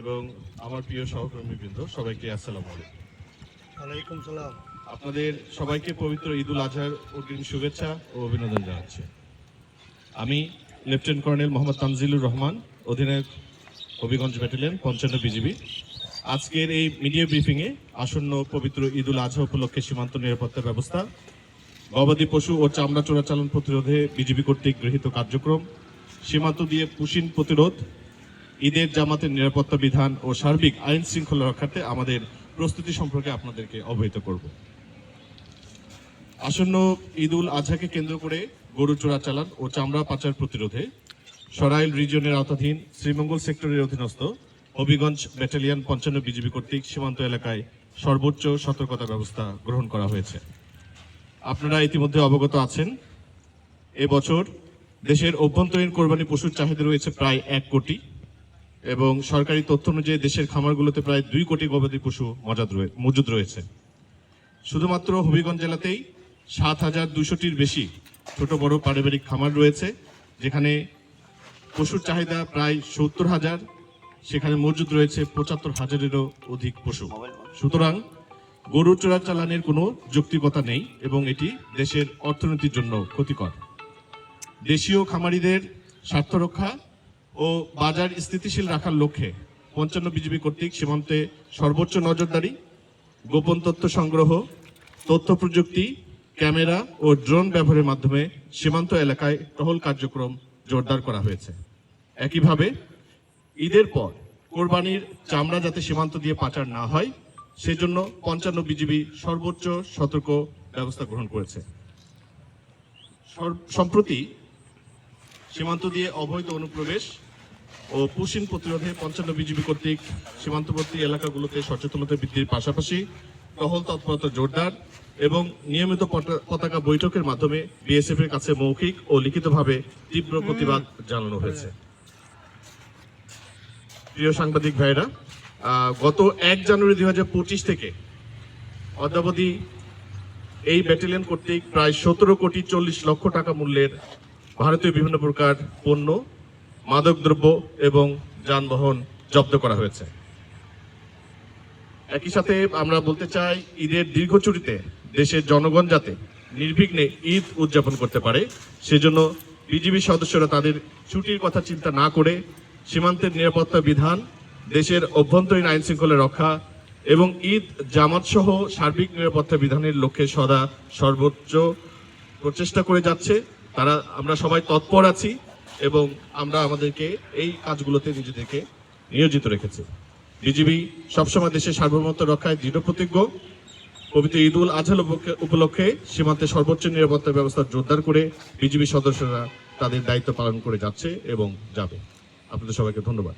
এবং আমার প্রিয় সহকর্মীবৃন্দ সবাইকে আসসালামু আলাইকুম। ওয়ালাইকুম সালাম। আপনাদের সবাইকে পবিত্র ঈদ উল আজহার অগ্রিম শুভেচ্ছা ও অভিনন্দন জানাচ্ছি। আমি লেফটেন্যান্ট কর্নেল মোহাম্মদ তানজিলুর রহমান অধিনায়ক হবিগঞ্জ ব্যাটালিয়ন পঞ্চান্ন বিজিবি। আজকের এই মিডিয়া ব্রিফিংয়ে আসন্ন পবিত্র ঈদ উল আজহা উপলক্ষে সীমান্ত নিরাপত্তা ব্যবস্থা গবাদি পশু ও চামড়া চোরাচালান প্রতিরোধে বিজিবি কর্তৃক গৃহীত কার্যক্রম সীমান্ত দিয়ে পুশিন প্রতিরোধ ঈদের জামাতের নিরাপত্তা বিধান ও সার্বিক আইন শৃঙ্খলা রক্ষার্থে আমাদের প্রস্তুতি সম্পর্কে আপনাদেরকে অবহিত করব। আসন্ন ঈদ উল আজহাকে কেন্দ্র করে গরু চোরাচালান ও চামড়া পাচার প্রতিরোধে সরাইল রিজিয়নের আওতাধীন শ্রীমঙ্গল সেক্টরের অধীনস্থ হবিগঞ্জ ব্যাটালিয়ন পঞ্চান্ন বিজিবি কর্তৃক সীমান্ত এলাকায় সর্বোচ্চ সতর্কতা ব্যবস্থা গ্রহণ করা হয়েছে। আপনারা ইতিমধ্যে অবগত আছেন, এবছর দেশের অভ্যন্তরীণ কোরবানি পশুর চাহিদা রয়েছে প্রায় এক কোটি। এবং সরকারি তথ্য অনুযায়ী দেশের খামারগুলোতে প্রায় দুই কোটি গবাদি পশু মজাদ মজুদ রয়েছে। শুধুমাত্র হবিগঞ্জ জেলাতেই সাত হাজার দুশোটির বেশি ছোট বড় পারিবারিক খামার রয়েছে, যেখানে পশুর চাহিদা প্রায় সত্তর হাজার, সেখানে মজুদ রয়েছে পঁচাত্তর হাজারেরও অধিক পশু। সুতরাং গরু চোরাচালানের কোনো যৌক্তিকতা নেই এবং এটি দেশের অর্থনীতির জন্য ক্ষতিকর। দেশীয় খামারিদের স্বার্থ রক্ষা ও বাজার স্থিতিশীল রাখার লক্ষ্যে পঞ্চান্ন বিজিবি কর্তৃক সীমান্তে সর্বোচ্চ নজরদারি, গোপন তথ্য সংগ্রহ, তথ্য প্রযুক্তি, ক্যামেরা ও ড্রোন ব্যবহারের মাধ্যমে সীমান্ত এলাকায় টহল কার্যক্রম জোরদার করা হয়েছে। একইভাবে, ঈদের পর কোরবানির চামড়া যাতে সীমান্ত দিয়ে পাচার না হয়, সেজন্য পঞ্চান্ন বিজিবি সর্বোচ্চ সতর্ক ব্যবস্থা গ্রহণ করেছে। সম্প্রতি সীমান্ত দিয়ে অবৈধ অনুপ্রবেশ ও পুশিন প্রতিরোধে পঞ্চান্ন বিজিবি কর্তৃক সীমান্তবর্তী এলাকাগুলোতে সচেতনতা বৃদ্ধির পাশাপাশি টহল তৎপরতা জোরদার এবং নিয়মিত পতাকা বৈঠকের মাধ্যমে বিএসএফ এর কাছে মৌখিক ও লিখিতভাবে তীব্র প্রতিবাদ জানানো হয়েছে। প্রিয় সাংবাদিক ভাইরা আহ, গত এক জানুয়ারি দুই হাজার পঁচিশ থেকে অদ্যাবধি এই ব্যাটালিয়ন কর্তৃক প্রায় সতেরো কোটি চল্লিশ লক্ষ টাকা মূল্যের ভারতীয় বিভিন্ন প্রকার পণ্য মাদকদ্রব্য এবং যানবাহন জব্দ করা হয়েছে। একই সাথে আমরা বলতে চাই, ঈদের দীর্ঘ ছুটিতে দেশের জনগণ যাতে নির্বিঘ্নে ঈদ উদযাপন করতে পারে, সেজন্য বিজিবি সদস্যরা তাদের ছুটির কথা চিন্তা না করে সীমান্তের নিরাপত্তা বিধান, দেশের অভ্যন্তরীণ আইন শৃঙ্খলা রক্ষা এবং ঈদ জামাত সহ সার্বিক নিরাপত্তা বিধানের লক্ষ্যে সদা সর্বোচ্চ প্রচেষ্টা করে যাচ্ছে। তারা, আমরা সবাই তৎপর আছি। এবং আমরা আমাদেরকে এই কাজগুলোতে নিজেদেরকে নিয়োজিত রেখেছি। বিজিবি সবসময় দেশের সার্বভৌমত্ব রক্ষায় দৃঢ় প্রতিজ্ঞ। পবিত্র ঈদ উল আজহাল উপলক্ষে- সীমান্তে সর্বোচ্চ নিরাপত্তা ব্যবস্থা জোরদার করে বিজিবি সদস্যরা তাদের দায়িত্ব পালন করে যাচ্ছে এবং যাবে। আপনাদের সবাইকে ধন্যবাদ।